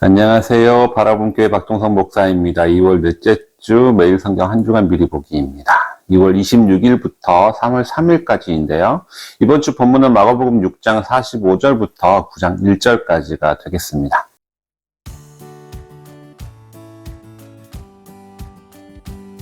안녕하세요. 바라본교회 박동선 목사입니다. 2월 넷째 주 매일 성경 한 주간 미리 보기입니다. 2월 26일부터 3월 3일까지인데요. 이번 주 본문은 마가복음 6장 45절부터 9장 1절까지가 되겠습니다.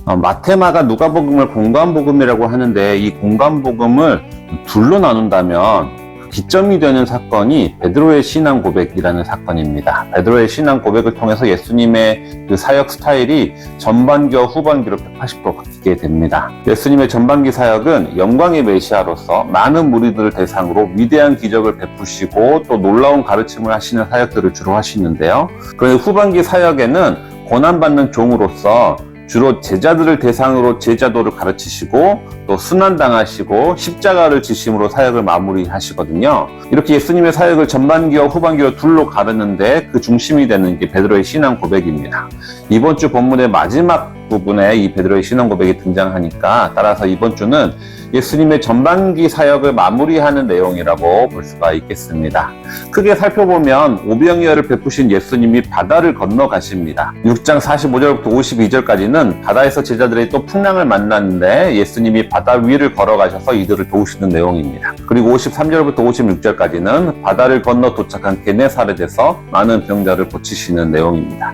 어, 마테마가 누가복음을 공간복음이라고 하는데 이 공간복음을 둘로 나눈다면 기점이 되는 사건이 베드로의 신앙 고백이라는 사건입니다. 베드로의 신앙 고백을 통해서 예수님의 그 사역 스타일이 전반기와 후반기로 180도 바뀌게 됩니다. 예수님의 전반기 사역은 영광의 메시아로서 많은 무리들을 대상으로 위대한 기적을 베푸시고 또 놀라운 가르침을 하시는 사역들을 주로 하시는데요. 그런데 후반기 사역에는 고난받는 종으로서 주로 제자들을 대상으로 제자도를 가르치시고 또 순환당하시고 십자가를 지심으로 사역을 마무리하시거든요. 이렇게 예수님의 사역을 전반기와 후반기로 둘로 가르는데 그 중심이 되는 게 베드로의 신앙 고백입니다. 이번 주 본문의 마지막 부분에 이 베드로의 신앙 고백이 등장하니까 따라서 이번 주는 예수님의 전반기 사역을 마무리하는 내용이라고 볼 수가 있겠습니다. 크게 살펴보면 오병이어를 베푸신 예수님이 바다를 건너가십니다. 6장 45절부터 52절까지는 바다에서 제자들이 또 풍랑을 만났는데 예수님이 바다 위를 걸어가셔서 이들을 도우시는 내용입니다. 그리고 53절부터 56절까지는 바다를 건너 도착한 게네사렛에서 많은 병자를 고치시는 내용입니다.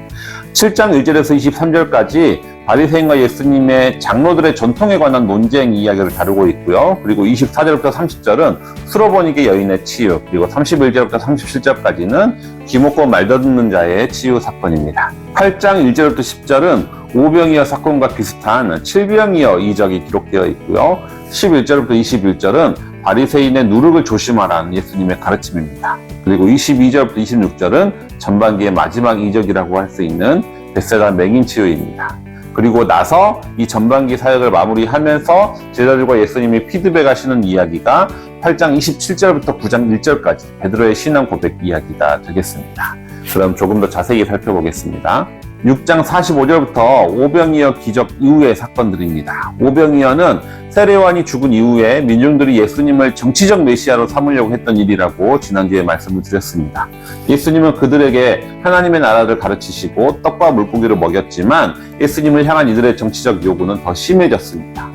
7장 1절에서 23절까지 바리새인과 예수님의 장로들의 전통에 관한 논쟁 이야기를 다루고 있고요. 그리고 24절부터 30절은 수로보니게 여인의 치유, 그리고 31절부터 37절까지는 기목고 말듣는 자의 치유 사건입니다. 8장 1절부터 10절은 오병이어 사건과 비슷한 칠병이어 이적이 기록되어 있고요. 11절부터 21절은 바리새인의 누룩을 조심하라는 예수님의 가르침입니다. 그리고 22절부터 26절은 전반기의 마지막 이적이라고 할 수 있는 벳세다 맹인 치유입니다. 그리고 나서 이 전반기 사역을 마무리하면서 제자들과 예수님이 피드백 하시는 이야기가 8장 27절부터 9장 1절까지 베드로의 신앙 고백 이야기가 되겠습니다. 그럼 조금 더 자세히 살펴보겠습니다. 6장 45절부터 오병이어 기적 이후의 사건들입니다. 오병이어는 세례요한이 죽은 이후에 민중들이 예수님을 정치적 메시아로 삼으려고 했던 일이라고 지난주에 말씀을 드렸습니다. 예수님은 그들에게 하나님의 나라를 가르치시고 떡과 물고기를 먹였지만 예수님을 향한 이들의 정치적 요구는 더 심해졌습니다.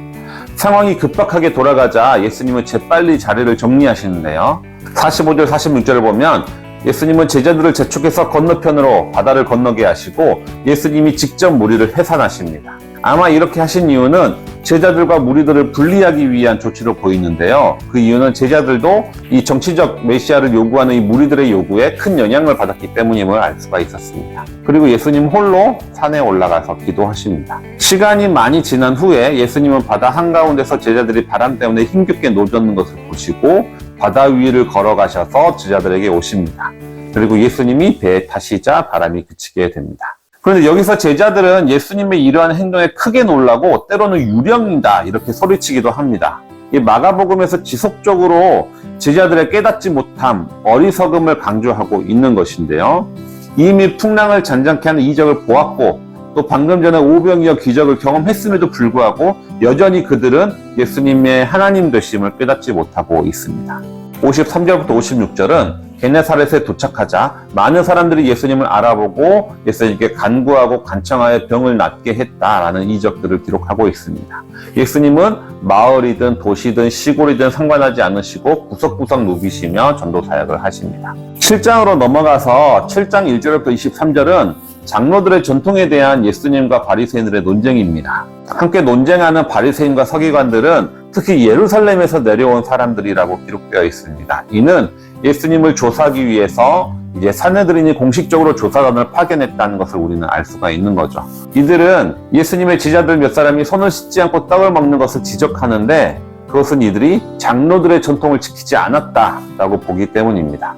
상황이 급박하게 돌아가자 예수님은 재빨리 자리를 정리하시는데요. 45절, 46절을 보면 예수님은 제자들을 재촉해서 건너편으로 바다를 건너게 하시고 예수님이 직접 무리를 해산하십니다. 아마 이렇게 하신 이유는 제자들과 무리들을 분리하기 위한 조치로 보이는데요. 그 이유는 제자들도 이 정치적 메시아를 요구하는 이 무리들의 요구에 큰 영향을 받았기 때문임을 알 수가 있었습니다. 그리고 예수님 홀로 산에 올라가서 기도하십니다. 시간이 많이 지난 후에 예수님은 바다 한가운데서 제자들이 바람 때문에 힘겹게 노젓는 것을 보시고 바다 위를 걸어가셔서 제자들에게 오십니다. 그리고 예수님이 배에 타시자 바람이 그치게 됩니다. 그런데 여기서 제자들은 예수님의 이러한 행동에 크게 놀라고 때로는 유령이다 이렇게 소리치기도 합니다. 이 마가복음에서 지속적으로 제자들의 깨닫지 못함, 어리석음을 강조하고 있는 것인데요. 이미 풍랑을 잔잔케 하는 이적을 보았고 또 방금 전에 오병이어 기적을 경험했음에도 불구하고 여전히 그들은 예수님의 하나님 되심을 깨닫지 못하고 있습니다. 53절부터 56절은 게네사렛에 도착하자 많은 사람들이 예수님을 알아보고 예수님께 간구하고 간청하여 병을 낫게 했다라는 이적들을 기록하고 있습니다. 예수님은 마을이든 도시든 시골이든 상관하지 않으시고 구석구석 누비시며 전도 사역을 하십니다. 7장으로 넘어가서 7장 1절부터 23절은 장로들의 전통에 대한 예수님과 바리새인들의 논쟁입니다. 함께 논쟁하는 바리새인과 서기관들은 특히 예루살렘에서 내려온 사람들이라고 기록되어 있습니다. 이는 예수님을 조사하기 위해서 이제 사내들인이 공식적으로 조사단을 파견했다는 것을 우리는 알 수가 있는 거죠. 이들은 예수님의 제자들 몇 사람이 손을 씻지 않고 떡을 먹는 것을 지적하는데 그것은 이들이 장로들의 전통을 지키지 않았다라고 보기 때문입니다.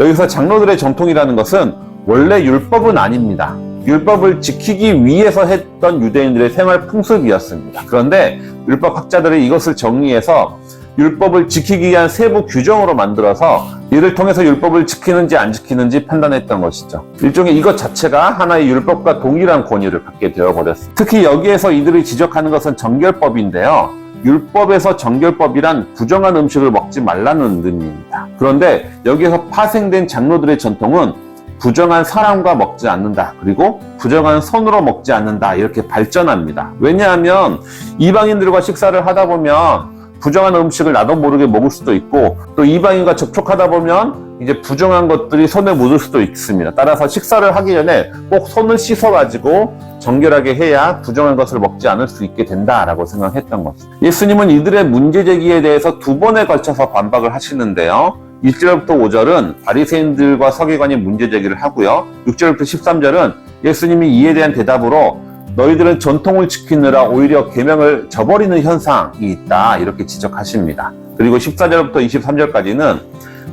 여기서 장로들의 전통이라는 것은 원래 율법은 아닙니다. 율법을 지키기 위해서 했던 유대인들의 생활 풍습이었습니다. 그런데 율법 학자들이 이것을 정리해서 율법을 지키기 위한 세부 규정으로 만들어서 이를 통해서 율법을 지키는지 안 지키는지 판단했던 것이죠. 일종의 이것 자체가 하나의 율법과 동일한 권위를 갖게 되어버렸습니다. 특히 여기에서 이들이 지적하는 것은 정결법인데요. 율법에서 정결법이란 부정한 음식을 먹지 말라는 의미입니다. 그런데 여기에서 파생된 장로들의 전통은 부정한 사람과 먹지 않는다. 그리고 부정한 손으로 먹지 않는다. 이렇게 발전합니다. 왜냐하면 이방인들과 식사를 하다 보면 부정한 음식을 나도 모르게 먹을 수도 있고 또 이방인과 접촉하다 보면 이제 부정한 것들이 손에 묻을 수도 있습니다. 따라서 식사를 하기 전에 꼭 손을 씻어가지고 정결하게 해야 부정한 것을 먹지 않을 수 있게 된다라고 생각했던 거죠. 예수님은 이들의 문제 제기에 대해서 두 번에 걸쳐서 반박을 하시는데요. 1절부터 5절은 바리새인들과 서기관이 문제 제기를 하고요. 6절부터 13절은 예수님이 이에 대한 대답으로 너희들은 전통을 지키느라 오히려 계명을 저버리는 현상이 있다 이렇게 지적하십니다. 그리고 14절부터 23절까지는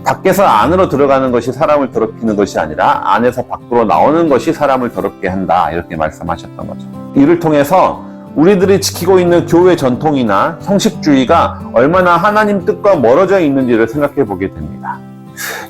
밖에서 안으로 들어가는 것이 사람을 더럽히는 것이 아니라 안에서 밖으로 나오는 것이 사람을 더럽게 한다 이렇게 말씀하셨던 거죠. 이를 통해서 우리들이 지키고 있는 교회 전통이나 형식주의가 얼마나 하나님 뜻과 멀어져 있는지를 생각해 보게 됩니다.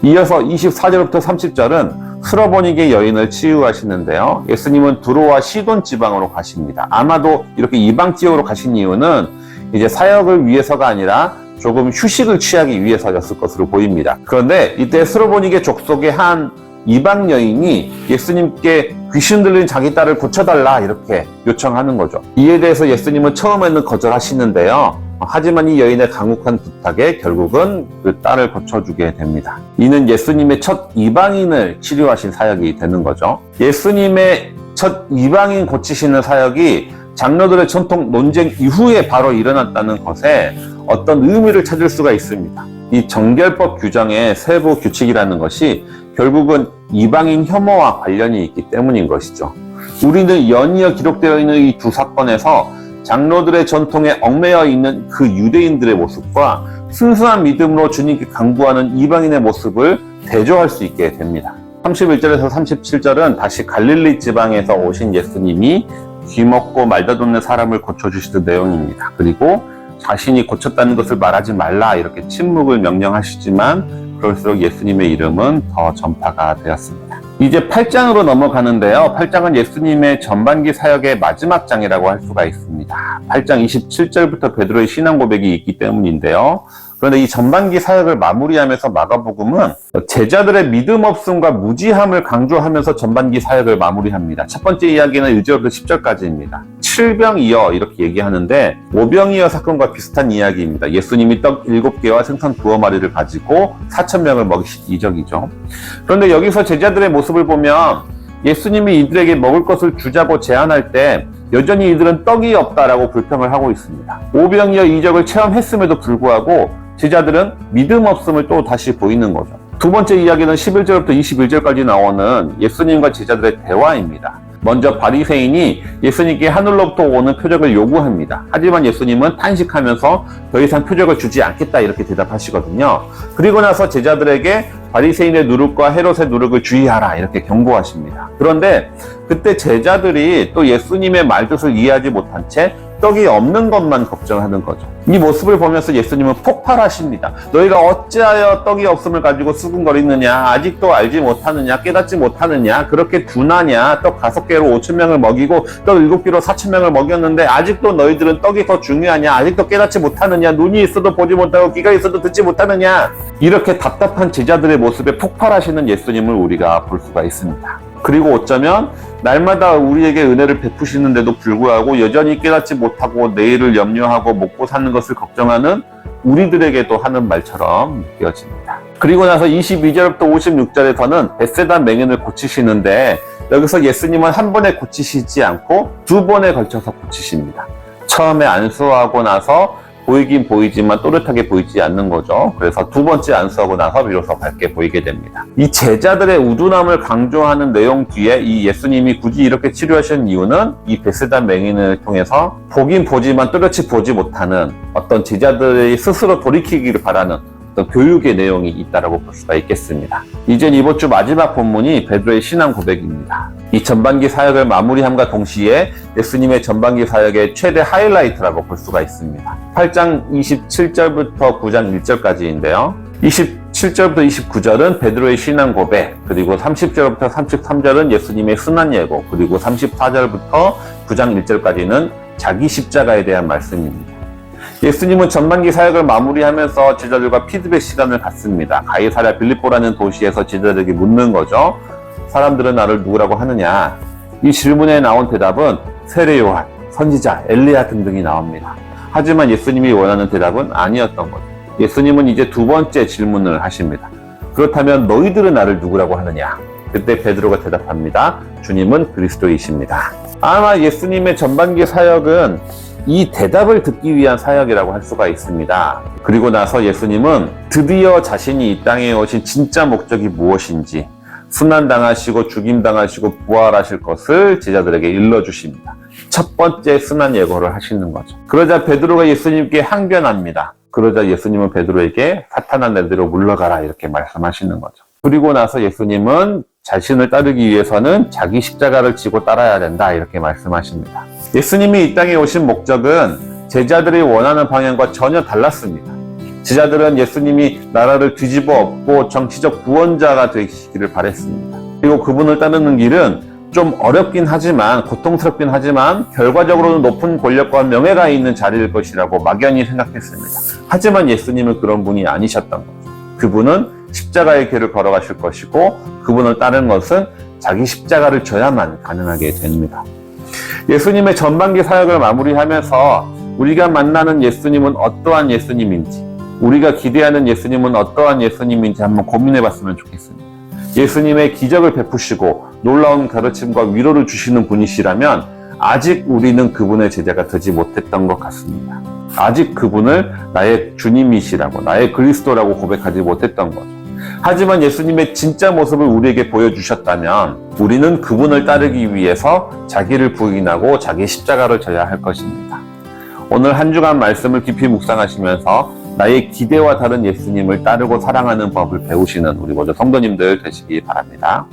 이어서 24절부터 30절은 스러보니게 여인을 치유하시는데요. 예수님은 두로와 시돈 지방으로 가십니다. 아마도 이렇게 이방 지역으로 가신 이유는 이제 사역을 위해서가 아니라 조금 휴식을 취하기 위해서였을 것으로 보입니다. 그런데 이때 스로보니게 족속의 한 이방 여인이 예수님께 귀신 들린 자기 딸을 고쳐달라 이렇게 요청하는 거죠. 이에 대해서 예수님은 처음에는 거절하시는데요. 하지만 이 여인의 강력한 부탁에 결국은 그 딸을 고쳐주게 됩니다. 이는 예수님의 첫 이방인을 치료하신 사역이 되는 거죠. 예수님의 첫 이방인 고치시는 사역이 장로들의 전통 논쟁 이후에 바로 일어났다는 것에 어떤 의미를 찾을 수가 있습니다. 이 정결법 규정의 세부 규칙이라는 것이 결국은 이방인 혐오와 관련이 있기 때문인 것이죠. 우리는 연이어 기록되어 있는 이 두 사건에서 장로들의 전통에 얽매여 있는 그 유대인들의 모습과 순수한 믿음으로 주님께 강구하는 이방인의 모습을 대조할 수 있게 됩니다. 31절에서 37절은 다시 갈릴리 지방에서 오신 예수님이 귀먹고 말다듬는 사람을 고쳐주시던 내용입니다. 그리고 자신이 고쳤다는 것을 말하지 말라 이렇게 침묵을 명령하시지만 그럴수록 예수님의 이름은 더 전파가 되었습니다. 이제 8장으로 넘어가는데요. 8장은 예수님의 전반기 사역의 마지막 장이라고 할 수가 있습니다. 8장 27절부터 베드로의 신앙 고백이 있기 때문인데요. 그런데 이 전반기 사역을 마무리하면서 마가복음은 제자들의 믿음 없음과 무지함을 강조하면서 전반기 사역을 마무리합니다. 첫 번째 이야기는 1절부터 10절까지입니다. 칠병이어 이렇게 얘기하는데 오병이어 사건과 비슷한 이야기입니다. 예수님이 떡 7개와 생선 두어 마리를 가지고 4천 명을 먹이신 이적이죠. 그런데 여기서 제자들의 모습을 보면 예수님이 이들에게 먹을 것을 주자고 제안할 때 여전히 이들은 떡이 없다라고 불평을 하고 있습니다. 오병이어 이적을 체험했음에도 불구하고 제자들은 믿음 없음을 또 다시 보이는 거죠. 두 번째 이야기는 11절부터 21절까지 나오는 예수님과 제자들의 대화입니다. 먼저 바리새인이 예수님께 하늘로부터 오는 표적을 요구합니다. 하지만 예수님은 탄식하면서 더 이상 표적을 주지 않겠다 이렇게 대답하시거든요. 그리고 나서 제자들에게 바리새인의 누룩과 헤롯의 누룩을 주의하라 이렇게 경고하십니다. 그런데 그때 제자들이 또 예수님의 말뜻을 이해하지 못한 채 떡이 없는 것만 걱정하는 거죠. 이 모습을 보면서 예수님은 폭발하십니다. 너희가 어찌하여 떡이 없음을 가지고 수군거리느냐? 아직도 알지 못하느냐? 깨닫지 못하느냐? 그렇게 둔하냐? 떡 다섯 개로 오천 명을 먹이고 떡 일곱 개로 사천 명을 먹였는데 아직도 너희들은 떡이 더 중요하냐? 아직도 깨닫지 못하느냐? 눈이 있어도 보지 못하고 귀가 있어도 듣지 못하느냐? 이렇게 답답한 제자들의 모습에 폭발하시는 예수님을 우리가 볼 수가 있습니다. 그리고 어쩌면 날마다 우리에게 은혜를 베푸시는데도 불구하고 여전히 깨닫지 못하고 내일을 염려하고 먹고 사는 것을 걱정하는 우리들에게도 하는 말처럼 느껴집니다. 그리고 나서 22절부터 56절에서는 베세다 맹인을 고치시는데 여기서 예수님은 한 번에 고치시지 않고 두 번에 걸쳐서 고치십니다. 처음에 안수하고 나서 보이긴 보이지만 또렷하게 보이지 않는 거죠. 그래서 두 번째 안수하고 나서 비로소 밝게 보이게 됩니다. 이 제자들의 우둔함을 강조하는 내용 뒤에 이 예수님이 굳이 이렇게 치료하신 이유는 이 베세다 맹인을 통해서 보긴 보지만 또렷이 보지 못하는 어떤 제자들이 스스로 돌이키기를 바라는 어떤 교육의 내용이 있다라고 볼 수가 있겠습니다. 이젠 이번 주 마지막 본문이 베드로의 신앙 고백입니다. 이 전반기 사역을 마무리함과 동시에 예수님의 전반기 사역의 최대 하이라이트라고 볼 수가 있습니다. 8장 27절부터 9장 1절까지인데요. 27절부터 29절은 베드로의 신앙 고백, 그리고 30절부터 33절은 예수님의 순환 예고, 그리고 34절부터 9장 1절까지는 자기 십자가에 대한 말씀입니다. 예수님은 전반기 사역을 마무리하면서 제자들과 피드백 시간을 갖습니다. 가이사랴 빌립보라는 도시에서 제자들에게 묻는 거죠. 사람들은 나를 누구라고 하느냐? 이 질문에 나온 대답은 세례 요한, 선지자, 엘리야 등등이 나옵니다. 하지만 예수님이 원하는 대답은 아니었던 거죠. 예수님은 이제 두 번째 질문을 하십니다. 그렇다면 너희들은 나를 누구라고 하느냐? 그때 베드로가 대답합니다. 주님은 그리스도이십니다. 아마 예수님의 전반기 사역은 이 대답을 듣기 위한 사역이라고 할 수가 있습니다. 그리고 나서 예수님은 드디어 자신이 이 땅에 오신 진짜 목적이 무엇인지 순환당하시고 죽임당하시고 부활하실 것을 제자들에게 일러주십니다. 첫 번째 순환 예고를 하시는 거죠. 그러자 베드로가 예수님께 항변합니다. 그러자 예수님은 베드로에게 사탄한 애들로 물러가라 이렇게 말씀하시는 거죠. 그리고 나서 예수님은 자신을 따르기 위해서는 자기 십자가를 지고 따라야 된다 이렇게 말씀하십니다. 예수님이 이 땅에 오신 목적은 제자들이 원하는 방향과 전혀 달랐습니다. 제자들은 예수님이 나라를 뒤집어 엎고 정치적 구원자가 되시기를 바랬습니다. 그리고 그분을 따르는 길은 좀 어렵긴 하지만 고통스럽긴 하지만 결과적으로는 높은 권력과 명예가 있는 자리일 것이라고 막연히 생각했습니다. 하지만 예수님은 그런 분이 아니셨던 거죠. 그분은 십자가의 길을 걸어가실 것이고 그분을 따르는 것은 자기 십자가를 져야만 가능하게 됩니다. 예수님의 전반기 사역을 마무리하면서 우리가 만나는 예수님은 어떠한 예수님인지 우리가 기대하는 예수님은 어떠한 예수님인지 한번 고민해 봤으면 좋겠습니다. 예수님의 기적을 베푸시고 놀라운 가르침과 위로를 주시는 분이시라면 아직 우리는 그분의 제자가 되지 못했던 것 같습니다. 아직 그분을 나의 주님이시라고, 나의 그리스도라고 고백하지 못했던 거죠. 하지만 예수님의 진짜 모습을 우리에게 보여주셨다면 우리는 그분을 따르기 위해서 자기를 부인하고 자기 십자가를 져야 할 것입니다. 오늘 한 주간 말씀을 깊이 묵상하시면서 나의 기대와 다른 예수님을 따르고 사랑하는 법을 배우시는 우리 모두 성도님들 되시기 바랍니다.